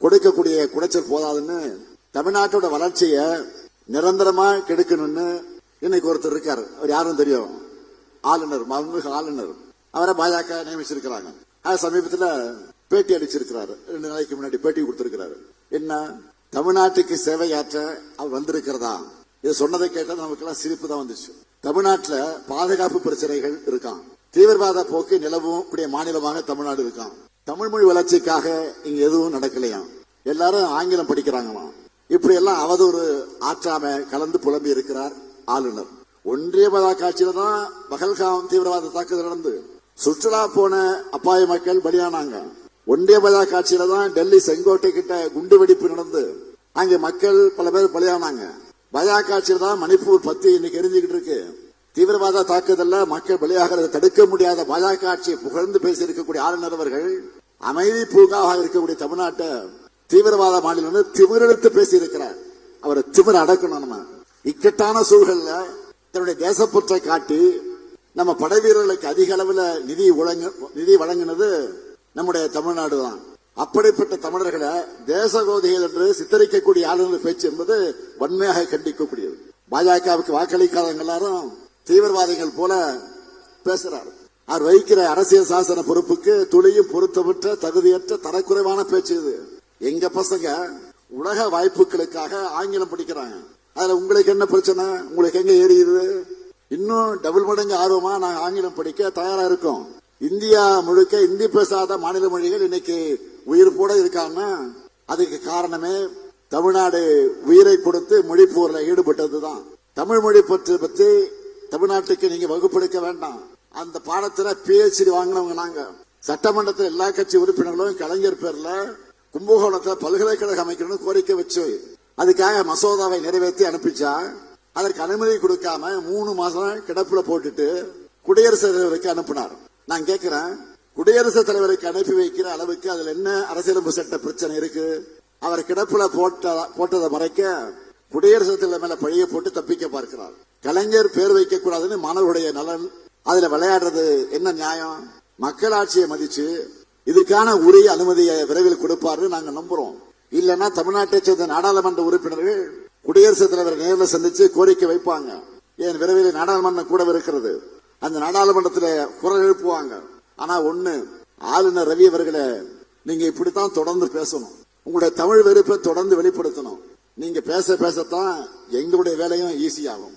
கொடுக்கக்கூடிய குடைச்சல் போதாதுன்னு தமிழ்நாட்டோட வளர்ச்சியை நிரந்தரமா கெடுக்கணும்னு இன்னைக்கு ஒருத்தர் இருக்காரு. அவர் யாரும் தெரியும். ஆளுநர் மன்மிகு ஆளுநர். அவரை பாஜக நியமிச்சிருக்கிறாங்க. சமீபத்தில் சமீபத்துல பேட்டி அளிச்சிருக்கிறாரு. ரெண்டு நாளைக்கு முன்னாடி பேட்டி கொடுத்திருக்கிறாரு. என்ன? தமிழ்நாட்டுக்கு சேவையாற்ற அவர் வந்திருக்கிறதா? இது சொன்னதை கேட்டால் நமக்கெல்லாம் சிரிப்பு தான் வந்துச்சு. தமிழ்நாட்டில் பாதுகாப்பு பிரச்சனைகள் இருக்கான் தீவிரவாத போக்கு நிலவும் கூடிய மாநிலமாக தமிழ்நாடு இருக்கான் தமிழ் மொழி வளர்ச்சிக்காக இங்க எதுவும் நடக்கலையாம். எல்லாரும் ஆங்கிலம் படிக்கிறாங்களாம். இப்படி எல்லாம் அவதூறு ஆற்றாம கலந்து புலம்பி இருக்கிறார் ஆளுநர். ஒன்றிய மதா காட்சியில தான் பகல்காம் தீவிரவாத தாக்குதல் நடந்து. சுற்றுலா போன அப்பாய மக்கள் பலியானாங்க. ஒன்றிய மதா காட்சியில தான் டெல்லி செங்கோட்டை கிட்ட குண்டு வெடிப்பு நடந்து. அங்க மக்கள் பல பேர் பலியானாங்க. பயா காட்சியில தான் மணிப்பூர் பத்தி இன்னைக்கு எரிஞ்சுக்கிட்டு இருக்கு. தீவிரவாத தாக்குதல்ல மக்கள் பலியாகிறத தடுக்க முடியாத பாஜக ஆட்சியை புகழ்ந்து பேசியிருக்கக்கூடிய ஆளுநர் அவர்கள் அமைதி பூங்காவாக இருக்கக்கூடிய தமிழ்நாட்டை தீவிரவாத மாநிலம் திமிரெடுத்து பேசி இருக்கிறார் அவரை திமிர் அடக்கணும் நம்ம. இக்கட்டான சூழல்ல தன்னுடைய தேசப்பற்றை காட்டி நம்ம படை வீரர்களுக்கு அதிக அளவில் நிதி நிதி வழங்கினது நம்முடைய தமிழ்நாடு தான். அப்படிப்பட்ட தமிழர்களை தேசகோதிகள் என்று சித்தரிக்கக்கூடிய ஆளுநர் பேச்சு என்பது வன்மையாக கண்டிக்கக்கூடியது. பாஜகவுக்கு வாக்களிக்காதவங்க எல்லாரும் தீவிரவாதிகள் போல பேசுறாரு. அவர் வகிக்கிற அரசியல் சாசன பொறுப்புக்கு துளியும் பொருத்தமற்ற தகுதியற்ற தரக்குறைவான பேச்சு இது. எங்க பசங்க உலக வாய்ப்புகளுக்காக ஆங்கிலம் படிக்கிறாங்க. அதுல உங்களுக்கு என்ன பிரச்சனை? உங்களுக்கு எங்க ஏறியுது இன்னும் டபுள் மடங்கு ஆர்வமா நாங்க ஆங்கிலம் படிக்க தயாரா இருக்கோம். இந்தியா முழுக்க இந்தி பேசாத மாநில மொழிகள் இன்னைக்கு உயிர் போட இருக்காங்கன்னா அதுக்கு காரணமே தமிழ்நாடு உயிரை கொடுத்து மொழி போர்ல ஈடுபட்டதுதான். தமிழ் மொழி பற்றி பற்றி தமிழ்நாட்டுக்கு நீங்க வகுப்பெடுக்க வேண்டாம். அந்த பாடத்துல பிஹெச்டி வாங்கினவங்க நாங்க. சட்டமன்றத்தில் எல்லா கட்சி உறுப்பினர்களும் கலைஞர் பேர்ல கும்பகோணத்துல பல்கலைக்கழகம் அமைக்கணும்னு கோரிக்கை வச்சு அதுக்காக மசோதாவை நிறைவேற்றி அனுப்பிச்சா. அதற்கு அனுமதி கொடுக்காம மூணு மாசம் கிடப்புல போட்டுட்டு குடியரசுத் தலைவருக்கு அனுப்பினார். நான் கேட்கிறேன் குடியரசுத் தலைவருக்கு அனுப்பி வைக்கிற அளவுக்கு அதுல என்ன அரசியலமைப்பு சட்ட பிரச்சனை இருக்கு? அவர் கிடப்புல போட்ட போட்டதை மறைக்க குடியரசுத் தலைவர் மேல பழிய போட்டு தப்பிக்க பார்க்கிறார். கலைஞர் பேர் வைக்க கூடாதுன்னு மாணவருடைய நலன் அதுல விளையாடுறது என்ன நியாயம்? மக்களாட்சியை மதிச்சு இதுக்கான உரிய அனுமதியை விரைவில் கொடுப்பாருன்னு நாங்க நம்புறோம். இல்லைன்னா தமிழ்நாட்டை சேர்ந்த நாடாளுமன்ற உறுப்பினர்கள் குடியரசுத் தலைவர் நேரில் சந்திச்சு கோரிக்கை வைப்பாங்க. ஏன் விரைவில் நாடாளுமன்றம் கூட இருக்கிறது. அந்த நாடாளுமன்றத்தில் குரல் எழுப்புவாங்க. ஆனா ஒண்ணு ஆளுநர் ரவி அவர்களை நீங்க இப்படித்தான் தொடர்ந்து பேசணும். உங்களுடைய தமிழ் வெறுப்பை தொடர்ந்து வெளிப்படுத்தணும். நீங்க பேச பேசத்தான் எங்களுடைய வேலையும் ஈஸியாகும்